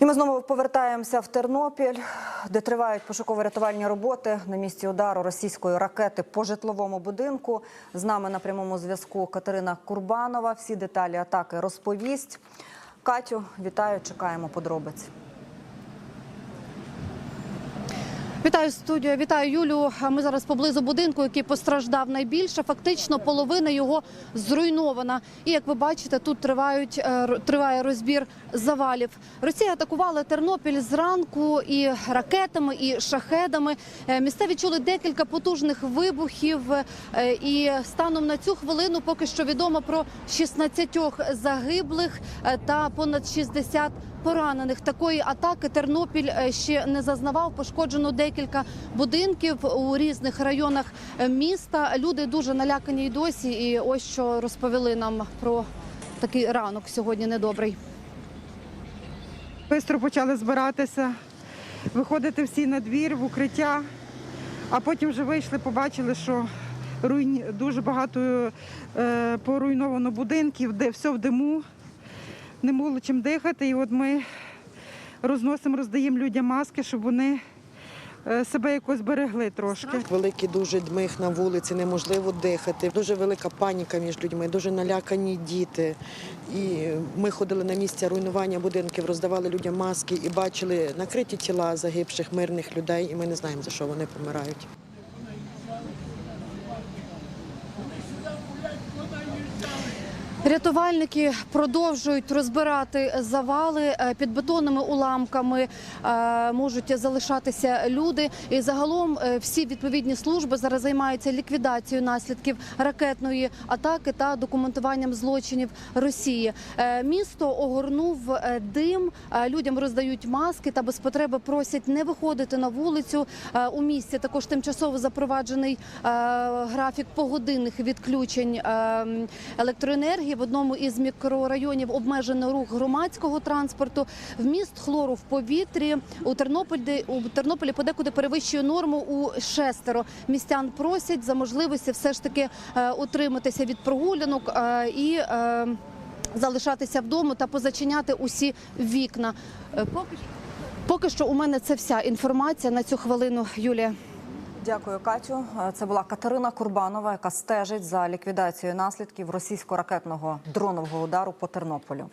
І ми знову повертаємося в Тернопіль, де тривають пошуково-рятувальні роботи на місці удару російської ракети по житловому будинку. З нами на прямому зв'язку Катерина Курбанова. Всі деталі атаки розповість. Катю, вітаю, чекаємо подробиць. Вітаю студію, вітаю Юлю. Ми зараз поблизу будинку, який постраждав найбільше. Фактично, половина його зруйнована. І як ви бачите, тут тривають е, триває розбір завалів. Росія атакувала Тернопіль зранку і ракетами, і шахедами. Е, Місцеві чули декілька потужних вибухів. е, І станом на цю хвилину поки що відомо про 16 загиблих та понад 60 поранених. Такої атаки Тернопіль е, ще не зазнавав. Пошкоджено декілька будинків у різних районах е, міста. Люди дуже налякані й досі. І ось що розповіли нам про такий ранок сьогодні недобрий. Бистро почали збиратися, виходити всі на двір, в укриття, а потім вже вийшли, побачили, що руйні... дуже багато е, поруйновано будинків, де все в диму, не було чим дихати. І от ми розносимо, роздаємо людям маски, щоб вони е, себе якось берегли трошки. Великий дуже дмих на вулиці, неможливо дихати. Дуже велика паніка між людьми, дуже налякані діти. І ми ходили на місця руйнування будинків, роздавали людям маски і бачили накриті тіла загибших мирних людей, і ми не знаємо, за що вони помирають. Рятувальники продовжують розбирати завали Е, під бетонними уламками. е, Можуть залишатися люди. І загалом е, всі відповідні служби зараз займаються ліквідацією наслідків ракетної атаки та документуванням злочинів Росії. Місто огорнув дим. Людям роздають маски та без потреби просять не виходити на вулицю. У місті також тимчасово запроваджений графік погодинних відключень е, м. В одному із мікрорайонів обмежено рух громадського транспорту. Вміст хлору в повітрі у Тернополі у Тернополі подекуди перевищує норму у шестеро. Містян просять за можливості все ж таки е, утриматися від прогулянок е, і. е, Залишатися вдома та позачиняти усі вікна. Поки що у мене це вся інформація на цю хвилину, Юлія. Дякую, Катю. Е, Це була Катерина Курбанова, яка стежить за ліквідацією наслідків російсько-ракетного дронового удару по Тернополю.